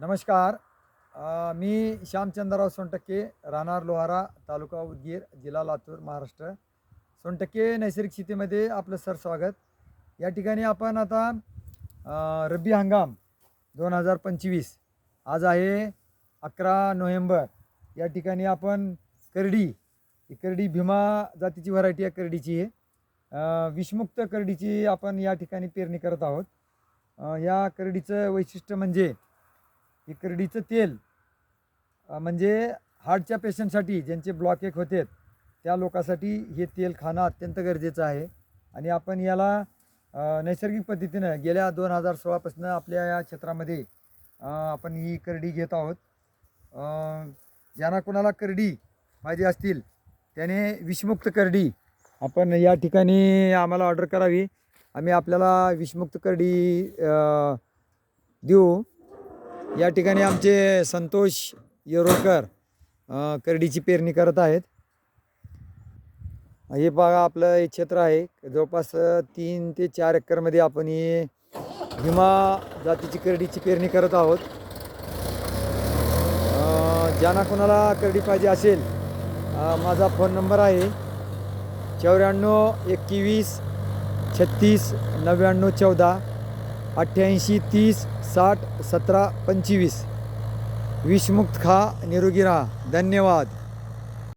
नमस्कार. अ, मी श्यामचंद्रराव सोनटक्के राहणार लोहारा तालुका उदगीर जिल्हा लातूर महाराष्ट्र. सोनटक्के नैसर्गिक शेतीमध्ये आपलं सर स्वागत. या ठिकाणी आपण आता अ, रब्बी हंगाम दोन हजार पंचवीस आज आहे अकरा नोव्हेंबर. या ठिकाणी आपण करडी ही करडी भीमा जातीची व्हरायटी आहे करडीची आहे. अ, विषमुक्त करडीची आपण या ठिकाणी पेरणी करत आहोत. अ, या करडीचं वैशिष्ट्य म्हणजे करडीचं तेल म्हणजे हार्टच्या पेशंटसाठी ज्यांचे ब्लॉक एक होते त्या लोकांसाठी हे तेल खाणं अत्यंत गरजेचं आहे. आणि आपण याला नैसर्गिक पद्धतीनं गेल्या दोन हजार सोळापासून आपल्या या क्षेत्रामध्ये आपण ही करडी घेत आहोत. ज्यांना कोणाला करडी पाहिजे असतील त्याने विषमुक्त करडी आपण या ठिकाणी आम्हाला ऑर्डर करावी. आम्ही आपल्याला विषमुक्त करडी देऊ. या ठिकाणी आमचे संतोष येरोकर करडीची पेरणी करत आहेत. हे बघा आपलं हे क्षेत्र आहे. जवळपास तीन ते चार एकरमध्ये आपण ही भीमा जातीची करडीची पेरणी करत आहोत. ज्यांना कोणाला करडी पाहिजे असेल माझा फोन नंबर आहे. चौऱ्याण्णव एकवीस छत्तीस नव्याण्णव चौदा. अठ्ठ्याऐंशी तीस साठ सतरा पंचवीस. विषमुक्त खा निरोगी राहा. धन्यवाद.